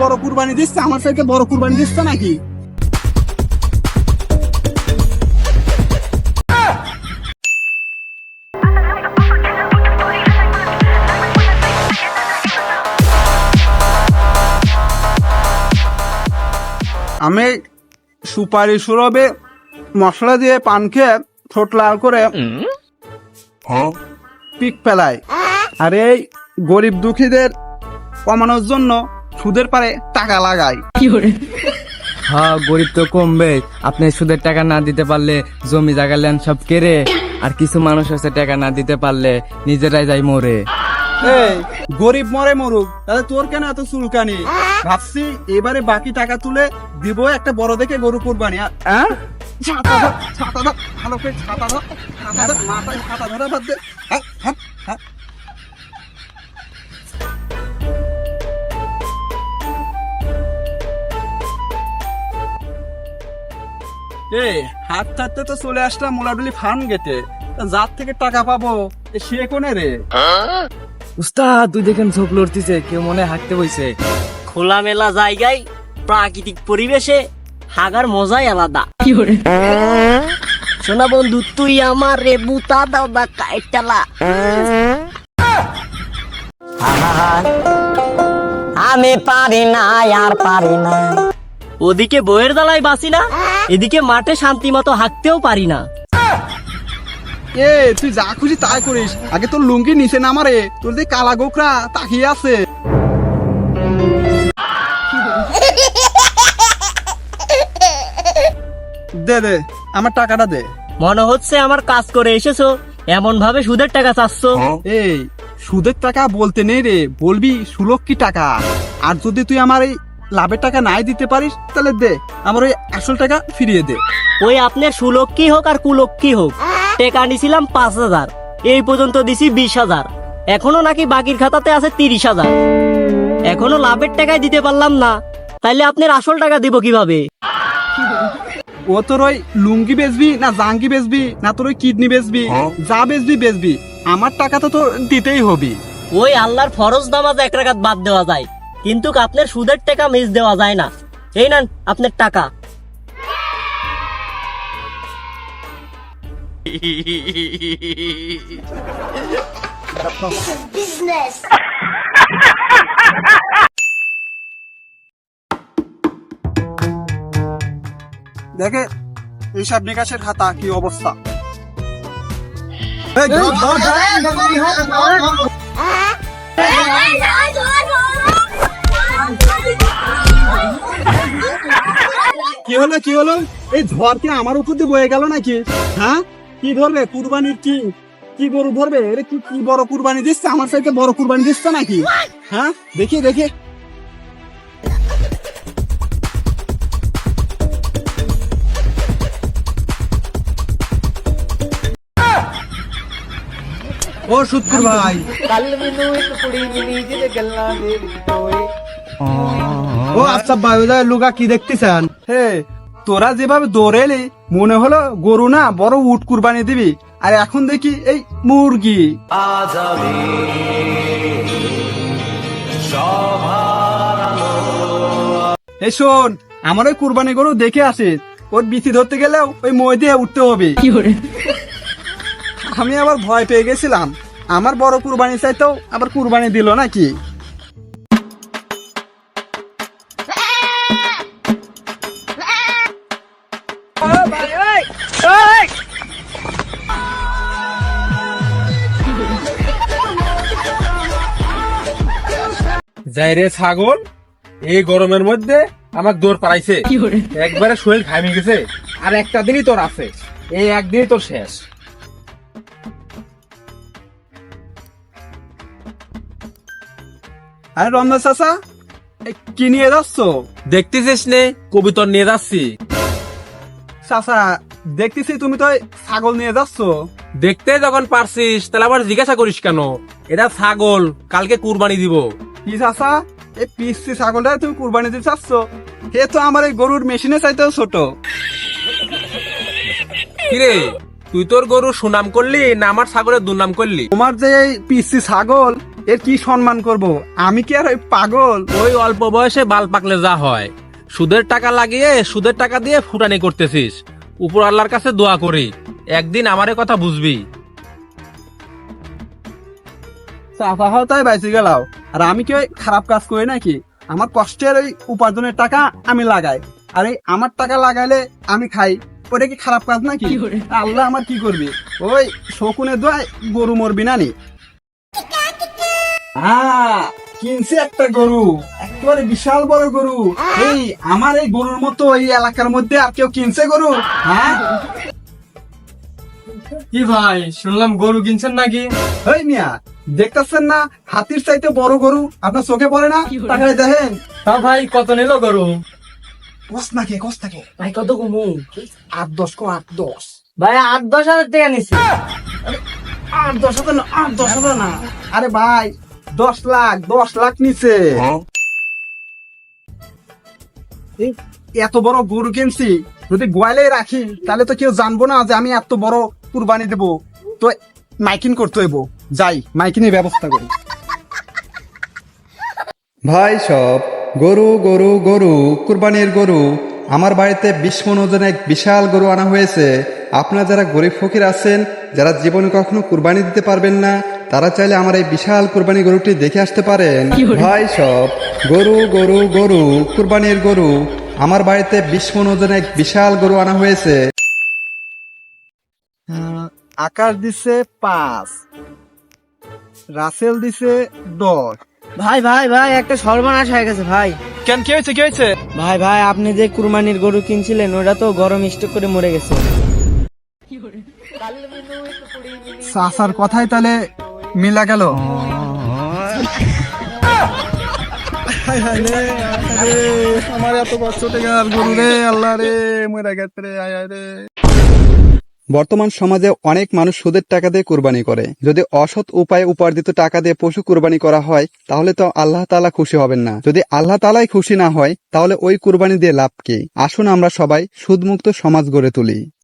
বড় কুরবানি দিচ্ছে? আমার থেকে বড় কুরবানি দিচ্ছে নাকি? আমি সুপারি সুরবে মশলা দিয়ে পান খেয়ে ঠোঁট লাল করে পিক ফেলাই আর এই গরিব দুঃখীদের কমানোর জন্য সুদের পারে টাকা লাগাই হ্যাঁ গরিব তো কমবে। আপনি সুদের টাকা না দিতে পারলে জমি জায়গা লেন সব কেড়ে আর কিছু মানুষ আছে টাকা না দিতে পারলে নিজেরাই যাই মরে। এই গরিব মরে মরুক তাহলে তোর কেন এত চুলকানি? ভাবছি এবারে বাকি টাকা তুলে দিব একটা বড় দেখে গরু কুরবানি আর- হ্যাঁ? ছাতা ধর, ছাতা ধর, ভালো করে ছাতা ধর, ছাতা ধর, মাথায় ছাতা ধরা বাদ দে। হ্যাঁ, হ্যাঁ, হ্যাঁ। এই হাত থাকতে তো চলে আসলাম মোলাডুলি ফার্ম গেটে যার থেকে টাকা পাবো সে কোনে রে উস্তাদ তুই দেখেন ঝোঁক লড়তিছে কেউ মনে হাঁটতে বইছে খোলামেলা জায়গায় প্রাকৃতিক পরিবেশে হাগার মজাই আলাদা। শোনা বন্ধু তুই আমার রে বুতা দাও দা কাইটালা আমি পারি না আর পারি না। ওদিকে বইয়ের দালায় বাসি না এদিকে মাঠে শান্তি মতো হাঁকতেও পারি না। এ তুই যা খুশি তাই করিস। আগে তোর লুঙ্গি নিচে নামারে তোর যে কালা গোকরা তাকিয়ে আছে। দে দে আমার টাকাটা দে। মনে হচ্ছে আমার কাজ করে এসেছ। এমন ভাবে সুদের টাকা চাচ্ছ। এই সুদের টাকা বলতে নেই রে বলবি সুলক্ষী টাকা। আর যদি তুই আমার এই লাভের টাকা নাই দিতে পারিস তাহলে দে আমার ওই আসল টাকা ফিরিয়ে দে। ওই আপনার সুলক্ষী হোক আর কুলক্ষী হোক টেকা নিছিলাম পাঁচ হাজার এই পর্যন্ত দিছি বিশ হাজার। এখনও নাকি বাকির খাতাতে আছে তিরিশ হাজার। এখনও লাভের টাকায় দিতে পারলাম না তাইলে আপনার আসল টাকা দিব কীভাবে? ও তোর ওই লুঙ্গি বেচবি না জাঙ্গি বেচবি না তোর ওই কিডনি বেচবি? যা বেচবি বেচবি। আমার টাকা তো তোর দিতেই হবি। ওই আল্লাহর ফরজ নামাজ এক রাকাত বাদ দেওয়া যায়। কিন্তু আপনার সুদের টাকা মিস দেওয়া যায় না। এই নেন আপনার টাকা। দেখে হিসাব নিকাশের খাতা কি অবস্থা। কি হলো কি হলো এই ঝড় কি আমার উপর দিয়ে বয়ে গেল নাকি হ্যাঁ কি ধরবে কুরবানির কি কি গরু ধরবে এরে কি কি বড় কুরবানি দিচ্ছে আমার থেকে বড় কুরবানি দিচ্ছে নাকি হ্যাঁ দেখি দেখি ও সুৎকুর ভাই ও আচ্ছা বায়ুদা লুকা কি দেখতেছেন হে তোরা যেভাবে দৌড়ে এলি মনে হলো গরু না বড় উট কুরবানি দিবি আর এখন দেখি এই মুরগি এই শোন আমার ওই কুরবানি গরু দেখে আসে ওর বিচি ধরতে গেলেও ওই মই দিয়ে উঠতে হবে। আমি আবার ভয় পেয়ে গেছিলাম। আমার বড় কুরবানি চাইতেও আবার কুরবানি দিল নাকি? যাই রে ছাগল এই গরমের মধ্যে আমার দৌড় পালাইছে একবারে শরীর ঘামে গেছে আর একটা দিনই তোর আছে। এই একদিনই তোর শেষ। আরে রমনা চাচা কি নিয়ে যাচ্ছ? দেখতেছিস নে কবিতর নিয়ে যাচ্ছি। চাচা দেখতেছি তুমি তো ছাগল নিয়ে যাচ্ছ। দেখতে যখন পারছিস তাহলে আবার জিজ্ঞাসা করিস কেন? এটা ছাগল কালকে কুরবানি দিব। কি চাচা এই পিসি ছাগলটা তুমি কুরবানি দিতে চাচ্ছ? হে তো আমার এই গরুর মেশিনে চাইতেও ছোট। কিরে তুই তোর গরু সুনাম করলি না আমার ছাগলের দুর্নাম করলি? তোমার যে এই পিসি ছাগল এর কি সম্মান করব? আমি কি আর ওই পাগল? ওই অল্প বয়সে বাল পাকলে যা হয়। সুদের টাকা লাগিয়ে সুদের টাকা দিয়ে ফুটানি করতেছিস। উপর আল্লাহর কাছে দোয়া করি। একদিন আমারে কথা বুঝবি। চাপা হও তাই বাইসে গেলাও। আর আমি কি ওই খারাপ কাজ করি নাকি? আমার কষ্টের ওই উপার্জনের টাকা আমি লাগাই। আর এই আমার টাকা লাগাইলে আমি খাই। ওটা কি খারাপ কাজ নাকি? আল্লাহ আমার কি করবি? ওই শকুনের দোয়ায় গরু মরবি না নি হ্যাঁ কিনছে একটা গরু। একেবারে বিশাল বড় গরু। এই আমার এই গরুর মতো এই এলাকার মধ্যে আর কেউ কিনছে গরু? হ্যাঁ? কি ভাই শুনলাম গরু কিনছেন নাকি? এই মিয়া দেখতেছেন না হাতির চাইতে বড় গরু আপনার চোখে পড়ে না? তাকায় দেখেন। তা ভাই কত নিল গরু? কস নাকে কস থাকে ভাই কত কমু? আট দশ কো আট দশ। ভাই আট দশ হাজার টাকা নিচ্ছে আট দশ হাজার না আট দশ হাজার না। আরে ভাই দশ লাখ দশ লাখ নিচে এত বড় গরু কিনছি যদি গোয়ালে রাখি তাহলে তো কেউ জানব না যে আমি এত বড় কুরবানি দেবো। তো মাইকিং করতে হইব। যাই মাইকিনের ব্যবস্থা করি। ভাই সব গরু গরু গরু কুরবানির গরু আমার বাড়িতে বিশ মন ওজনে এক বিশাল গরু আনা হয়েছে। আপনারা যারা গরিব ফকির আছেন যারা জীবনে কখনো কুরবানি দিতে পারবেন না তারা চাইলে আমার এই বিশাল কুরবানি গরুটি দেখে আসতে পারেন। ভাই সব গরু গরু গরু কুরবানির গরু। আমার বাড়িতে বিশ মন ওজনে এক বিশাল গরু আনা হয়েছে। আকাশ দিছে পাঁচ রাসেল দিছে দশ। ভাই ভাই ভাই একটা সর্বনাশ হয়ে গেছে ভাই। কেন কি হয়েছে কি হয়েছে? ভাই ভাই আপনি যে কুরবানির গরু কিনছিলেন ওটা তো গরম স্টক করে মরে গেছে। চাচার কথাই তাহলে মিলা গেল। আমার এত কষ্ট থেকে গরু রে আল্লাহ রে মরে গেছে রে আয় আয় রে। বর্তমান সমাজে অনেক মানুষ সুদের টাকা দিয়ে কুরবানি করে। যদি অসৎ উপায়ে উপার্জিত টাকা দিয়ে পশু কুরবানি করা হয় তাহলে তো আল্লাহ তাআলা খুশি হবেন না। যদি আল্লাহ তালাই খুশি না হয় তাহলে ওই কুরবানি দিয়ে লাভ কি? আসুন আমরা সবাই সুদমুক্ত সমাজ গড়ে তুলি।